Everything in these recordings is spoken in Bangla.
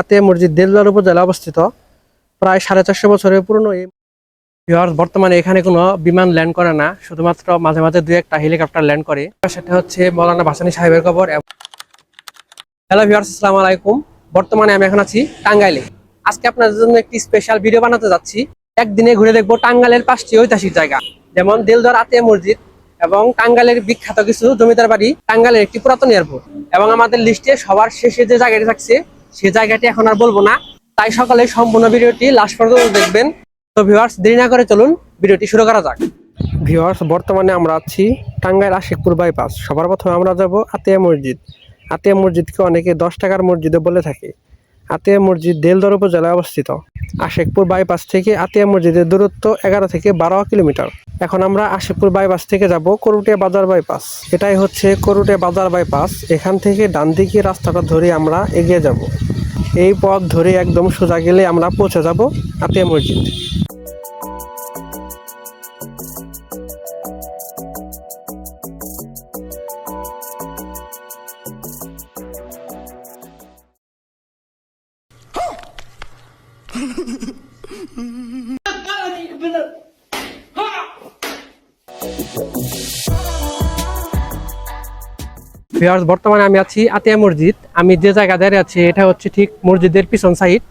আতিয়া মসজিদ দেলদার উপজেলা অবস্থিত। প্রায় সাড়ে চারশো বছরের পুরনো এই বর্তমানে এখানে কোনো বিমান ল্যান্ড করে না, শুধুমাত্র মাঝে মাঝে দুই একটা হেলিকপ্টার ল্যান্ড করে। সেটা হচ্ছে মৌলানা ভাসানী সাহেবের কবর হ্যালো ভিউয়ার্স, আসসালামু আলাইকুম। বর্তমানে আমি এখন আছি টাঙ্গাইলে। আজকে আপনাদের জন্য একটি স্পেশাল ভিডিও বানাতে যাচ্ছি। একদিনে ঘুরে দেখব টাঙ্গালের পাঁচটি ঐতিহাসিক জায়গা, যেমন দিলদর আতিয়া মসজিদ এবং টাঙ্গালের বিখ্যাত কিছু জমিদার বাড়ি টাঙ্গালের একটি পুরাতন এয়ারপোর্ট এবং আমাদের লিস্টে সবার শেষে যে জায়গাটি থাকছে সেই জায়গাটি এখন আর বলব না। তাই সকালে সম্পূর্ণ ভিডিওটি লাস্ট পর্যন্ত দেখবেন। তো ভিউয়ার্স দেরি না করে চলুন ভিডিওটি শুরু করা যাক। ভিউয়ার্স বর্তমানে আমরা আছি টাঙ্গাইল আশিকপুর বাইপাস সবার প্রথমে আমরা যাব আতিয়া মসজিদ। আতিয়া মসজিদকে অনেকে দশ টাকার মসজিদে বলে থাকে। আতিয়া মসজিদ দেলদর উপজেলায় অবস্থিত। আশেকপুর বাইপাস থেকে আতিয়া মসজিদের দূরত্ব এগারো থেকে বারো কিলোমিটার। এখন আমরা আশেকপুর বাইপাস থেকে যাব করুটিয়া বাজার বাইপাস। এটাই হচ্ছে করুটিয়া বাজার বাইপাস। এখান থেকে ডান দিকে রাস্তাটা ধরে আমরা এগিয়ে যাব। এই পথ ধরে একদম সোজা গেলে আমরা পৌঁছে যাব আতিয়া মসজিদ। বর্তমানে আমি আছি আতিয়া মসজিদ। আমি যে জায়গা দাঁড়িয়ে আছি, এটা হচ্ছে ঠিক মসজিদের পিছন সাইড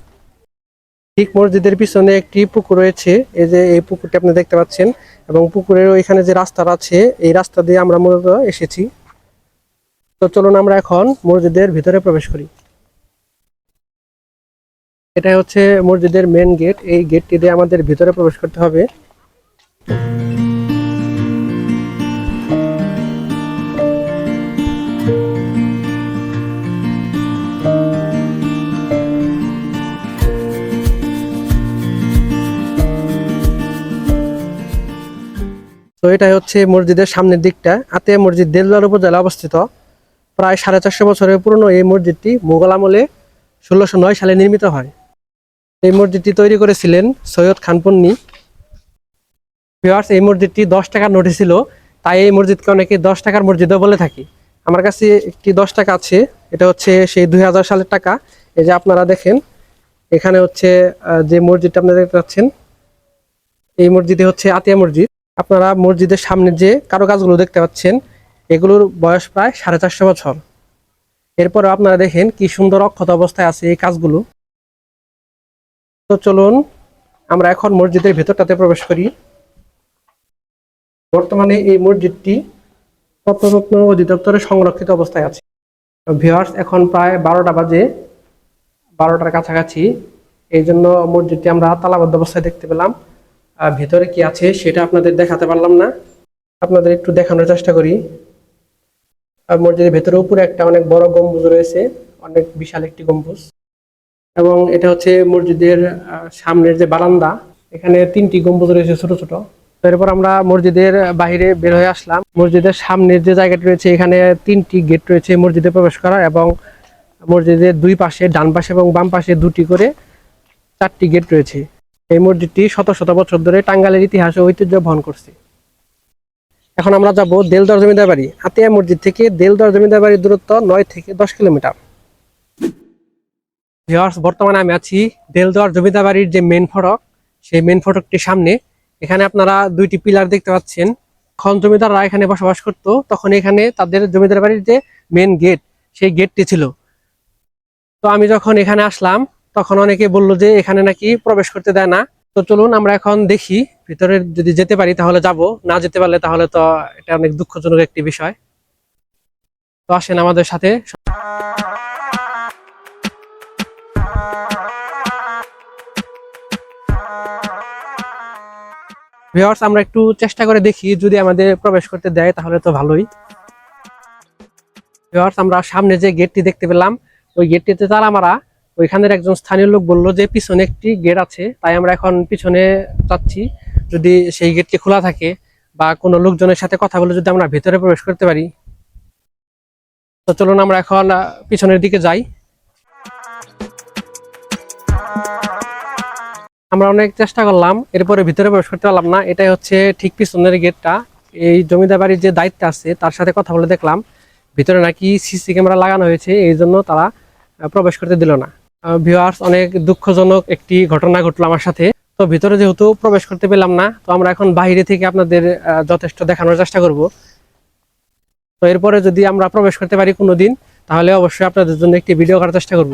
ঠিক মসজিদের পিছনে একটি পুকুর রয়েছে। এই যে এই পুকুরটি আপনি দেখতে পাচ্ছেন। এবং পুকুরের ওইখানে যে রাস্তাটা আছে, এই রাস্তা দিয়ে আমরা মূলত এসেছি। তো চলুন আমরা এখন মসজিদের ভিতরে প্রবেশ করি। এটা হচ্ছে মসজিদের মেন গেট এই গেটটি দিয়ে আমাদের ভিতরে প্রবেশ করতে হবে। তো এটা হচ্ছে মসজিদের সামনের দিকটা। আতিয়া মসজিদ দেলদার উপজেলা অবস্থিত। প্রায় সাড়ে চারশো বছরের পুরনো এই মসজিদটি মুঘল আমলে ষোলোশো নয় সালে নির্মিত হয়। এই মসজিদটি তৈরি করেছিলেন সৈয়দ খানপন্নি এই মসজিদটি দশ টাকার নোটে ছিল, তাই এই মসজিদকে অনেকে দশ টাকার মসজিদও বলে থাকি। আমার কাছে একটি দশ টাকা আছে, এটা হচ্ছে সেই দুই হাজার সালের টাকা। এই যে আপনারা দেখেন, এখানে হচ্ছে যে মসজিদটা আপনারা দেখতে পাচ্ছেন, এই মসজিদে হচ্ছে আতিয়া মসজিদ। আপনারা মসজিদের সামনে যে কারুকাজগুলো দেখতে পাচ্ছেন, এগুলোর বয়স প্রায় সাড়ে চারশো বছর। এরপরে আপনারা দেখেন কি সুন্দর অক্ষত অবস্থায় আছে এই কাজগুলো। তো চলুন, আমরা এখন মসজিদের ভেতরটাতে প্রবেশ করি। বর্তমানে এই মসজিদটি প্রত্নতত্ন অধিদপ্তরে সংরক্ষিত অবস্থায় আছে। ভিওয়ার্স এখন প্রায় বারোটা বাজে, বারোটার কাছাকাছি। এই জন্য মসজিদটি আমরা তালাবদ্ধ অবস্থায় দেখতে পেলাম। ভেতরে কি আছে সেটা আপনাদের দেখাতে পারলাম না। আপনাদের একটু দেখানোর চেষ্টা করি। মসজিদের ভেতরে উপরে একটা অনেক বড় গম্বুজ রয়েছে, অনেক বিশাল একটি গম্বুজ। এবং এটা হচ্ছে মসজিদের সামনের যে বারান্দা, এখানে তিনটি গম্বুজ রয়েছে ছোট ছোট। এরপর আমরা মসজিদের বাইরে বের হয়ে আসলাম। মসজিদের সামনের যে জায়গাটি রয়েছে, এখানে তিনটি গেট রয়েছে মসজিদে প্রবেশ করার এবং মসজিদের দুই পাশে, ডান পাশে এবং বাম পাশে দুটি করে চারটি গেট রয়েছে। এই মসজিদটি শত শত বছর ধরে টাঙ্গালের ইতিহাস ঐতিহ্য বহন করছে। এখন আমরা যাব দেলদর জমিদার বাড়ি আতিয়া মসজিদ থেকে দেলদর জমিদার বাড়ির দূরত্ব নয় থেকে দশ কিলোমিটার। ভিউয়ার্স বর্তমানে আমি আছি দেলদর জমিদার বাড়ির যে মেন ফটক, সেই মেন ফটকটির সামনে। এখানে আপনারা দুইটি পিলার দেখতে পাচ্ছেন। খন জমিদাররা এখানে বসবাস করতো, তখন এখানে তাদের জমিদার বাড়ির যে মেন গেট সেই গেটটি ছিল। তো আমি যখন এখানে আসলাম, তখন অনেকে বলল যে এখানে নাকি প্রবেশ করতে দেয় না। তো চলুন আমরা এখন দেখি, ভিতরে যদি যেতে পারি তাহলে যাব, না যেতে পারলে তাহলে তো এটা অনেক দুঃখজনক একটি বিষয়। তো আসেন আমাদের সাথে। ভিউয়ার্স আমরা একটু চেষ্টা করে দেখি, যদি আমাদের প্রবেশ করতে দেয়, তাহলে তো ভালোই। ভিউয়ার্স আমরা সামনে যে গেটটি দেখতে পেলাম, ওই গেটটিতে তালা মারা ওইখানের একজন স্থানীয় লোক বলল যে, পিছনে একটি গেট আছে, তাই আমরা এখন পিছনে যাচ্ছি। যদি সেই গেটটি খোলা থাকে, বা কোনো লোকজনের সাথে কথা বলে যদি আমরা ভেতরে প্রবেশ করতে পারি। তো চলুন আমরা এখন পিছনের দিকে যাই। আমরা অনেক চেষ্টা করলাম, এরপরে ভিতরে প্রবেশ করতে পারলাম না। এটাই হচ্ছে ঠিক পিছনের গেটটা। এই জমিদার বাড়ির যে দায়িত্ব আছে, তার সাথে কথা বলে দেখলাম। ভিতরে নাকি সিসি ক্যামেরা লাগানো হয়েছে, এই জন্য তারা প্রবেশ করতে দিল না। ভিউয়ার্স অনেক দুঃখজনক একটি ঘটনা ঘটলো আমার সাথে। তো ভিতরে যেহেতু প্রবেশ করতে পেলাম না, তো আমরা এখন বাইরে থেকে আপনাদের যথেষ্ট দেখানোর চেষ্টা করব। তো এরপরে যদি আমরা প্রবেশ করতে পারি কোনোদিন, তাহলে অবশ্যই আপনাদের জন্য একটি ভিডিও করার চেষ্টা করব।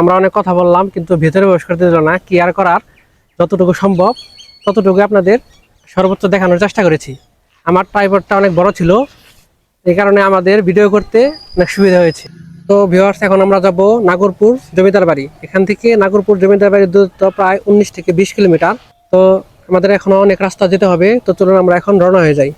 আমরা অনেক কথা বললাম, কিন্তু ভিতরে প্রবেশ করতে দিল না। কি আর করার? যতটুকু সম্ভব ততটুকু আপনাদের সর্বোচ্চ দেখানোর চেষ্টা করেছি। আমার ট্রাইপডটা অনেক বড় ছিল, এই কারণে আমাদের ভিডিও করতে অনেক সুবিধা হয়েছে। তো ভিউয়ার্স এখন আমরা যাব নাগরপুর জমিদার বাড়ি। এখান থেকে নাগরপুর জমিদার বাড়ির দূরত্ব প্রায় উনিশ থেকে বিশ কিলোমিটার। তো আমাদের এখনও অনেক রাস্তা যেতে হবে, তো চলুন আমরা এখন রওনা হয়ে যাই।